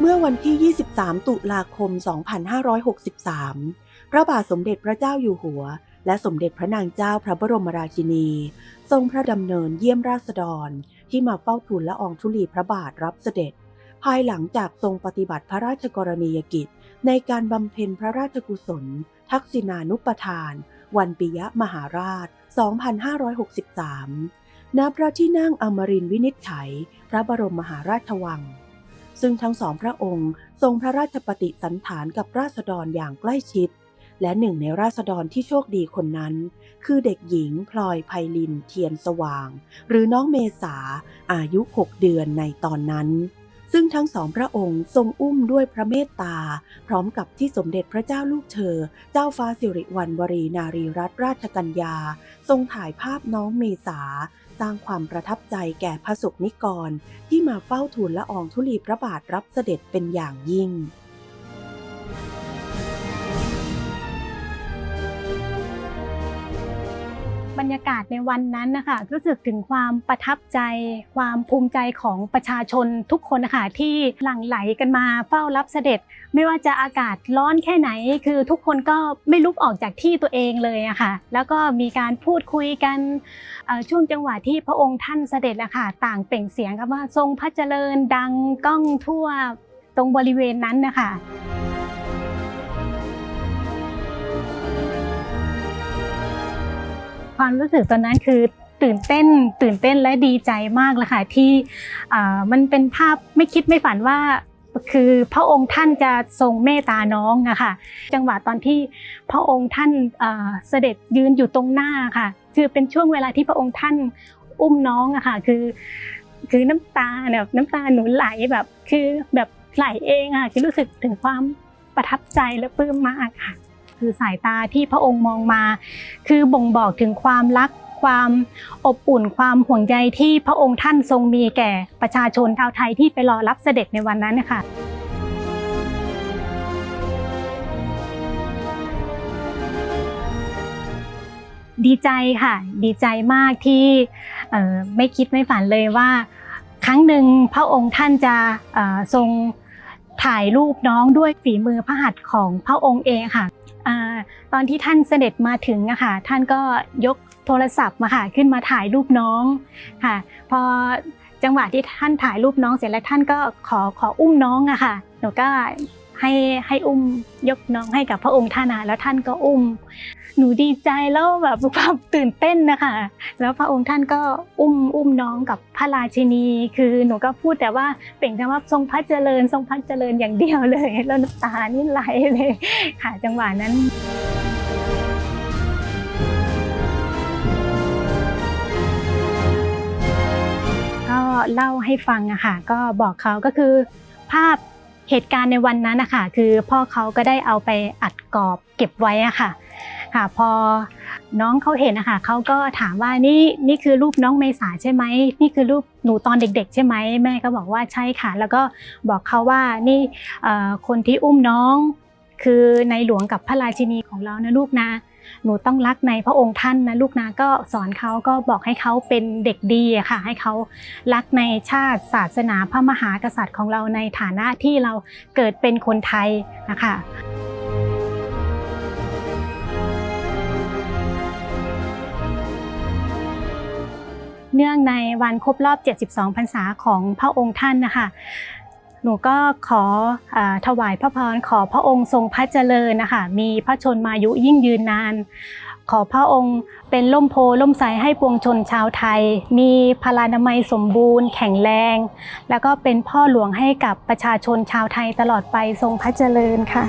เมื่อวันที่ 23 ตุลาคม 2563 พระบาทสมเด็จพระเจ้าอยู่หัว และสมเด็จพระนางเจ้าพระบรมราชินี ทรงพระดำเนินเยี่ยมราษฎร ที่มาเฝ้าทูลละอองธุลีพระบาทรับเสด็จ ภายหลังจากทรงปฏิบัติพระราชกรณียกิจ ในการบำเพ็ญพระราชกุศล ทักษิณานุปทาน วันปิยมหาราช 2563 ณ พระที่นั่งอมรินวินิจฉัย พระบรมมหาราชวัง ซึ่งทั้งสองพระองค์ทรงพระราชปฏิสันฐานกับราษฎรอย่างใกล้ชิด และหนึ่งในราษฎรที่โชคดีคนนั้น คือเด็กหญิงพลอยไพลินเทียนสว่าง หรือน้องเมษาอายุ 6 เดือนในตอนนั้น ซึ่งทั้งสองพระองค์ทรงอุ้มด้วยพระเมตตา พร้อมกับที่สมเด็จพระเจ้าลูกเธอ เจ้าฟ้าสิริวัณวรีนารีรัตนราชกัญญา ทรงถ่ายภาพน้องเมษา สร้างความประทับใจแก่พระสุนิกร ที่มาเฝ้าทูลละอองธุลีพระบาทรับเสด็จเป็นอย่างยิ่ง รรยากาศในวันนั้นนะคะรู้สึกถึงความประทับใจ ความภูมิใจของประชาชนทุกคนนะคะที่หลั่งไหลกันมาเฝ้ารับเสด็จ ไม่ว่าจะอากาศร้อนแค่ไหน คือทุกคนก็ไม่ลุกออกจากที่ตัวเองเลยอะค่ะแล้วก็มีการพูดคุยกันช่วงจังหวะที่พระองค์ท่านเสด็จอะค่ะต่างเปล่งเสียงกันว่าทรงพระเจริญดังก้องทั่วตรงบริเวณนั้นนะคะ ความรู้สึกตอนนั้นคือตื่นเต้นตื่นเต้นและดีใจมากเลยค่ะที่มันเป็นภาพไม่คิดไม่ฝันว่าคือพระองค์ท่านจะทรงเมตตาน้องอะคะจังหวะตอนที่พระองค์ท่านเสด็จยืนอยู่ตรงหน้าค่ะ คือเป็นช่วงเวลาที่พระองค์ท่านอุ้มน้องอะค่ะคือคือน้ำตาเนี่ยน้ำตาหนูไหลแบบคือแบบไหลเองอะคือรู้สึกถึงความประทับใจและปลื้มมากค่ะ คือสายตาที่พระองค์มองมา คือบ่งบอกถึงความรักความอบอุ่นความห่วงใยที่พระองค์ท่านทรงมีแก่ประชาชนชาวไทยที่ไปรอรับเสด็จในวันนั้นนะคะดีใจค่ะ ดีใจมากที่ไม่คิดไม่ฝันเลยว่า ครั้งหนึ่งพระองค์ท่านจะทรง ถ่ายรูปน้องด้วยฝีมือพระหัตถ์ของพระองค์เองค่ะตอนที่ท่านเสด็จมาถึงอะค่ะท่านก็ยกโทรศัพท์มาค่ะขึ้นมาถ่ายรูปน้องค่ะ พอจังหวะที่ท่านถ่ายรูปน้องเสร็จแล้วท่านก็ขอขออุ้มน้องอะค่ะหนูก็ให้ให้อุ้มยกน้องให้กับพระองค์ท่านอะแล้วท่านก็อุ้ม หนูดีใจแล้วแบบความตื่นเต้นนะคะแล้วพระองค์ท่านก็อุ้มอุ้มน้องกับพระราชินี คือหนูก็พูดแต่ว่าเปล่งแต่ว่าทรงพระเจริญทรงพระเจริญอย่างเดียวเลยแล้วน้ำตานี่ไหลเลยค่ะจังหวะนั้นก็เล่าให้ฟังอะค่ะก็บอกเขาก็คือภาพ เหตุการณ์ในวันนั้นนะคะคือพ่อเขาก็ได้เอาไปอัดกรอบเก็บไว้อะค่ะค่ะ พอน้องเขาเห็นนะคะเขาก็ถามว่านี่นี่คือรูปน้องเมษาใช่ไหมนี่คือรูปหนูตอนเด็ก ๆ ใช่ไหมแม่ก็บอกว่าใช่ค่ะ แล้วก็บอกเขาว่านี่คนที่อุ้มน้อง คือในหลวงกับพระราชินีของเรานะลูกนะ หนูต้องรักในพระองค์ท่านนะลูกนะก็สอนเขาก็บอกให้เขาเป็นเด็กดีอะค่ะ ให้เขารักในชาติศาสนาพระมหากษัตริย์ของเราในฐานะที่เราเกิดเป็นคนไทยนะคะเนื่องในวันครบรอบ 72 พรรษาของพระองค์ท่านนะคะ หนูก็ขออถวายพระพรขอพระองค์ทรงพระเจริญนะคะมีพระชนมายุยิ่งยืนนาน ขอพระองค์เป็นล่มโพล่มใสให้ปวงชนชาวไทย มีพลานามัยสมบูรณ์ แข็งแรง แล้วก็เป็นพ่อหลวงให้กับประชาชนชาวไทยตลอดไปทรงพระเจริญค่ะ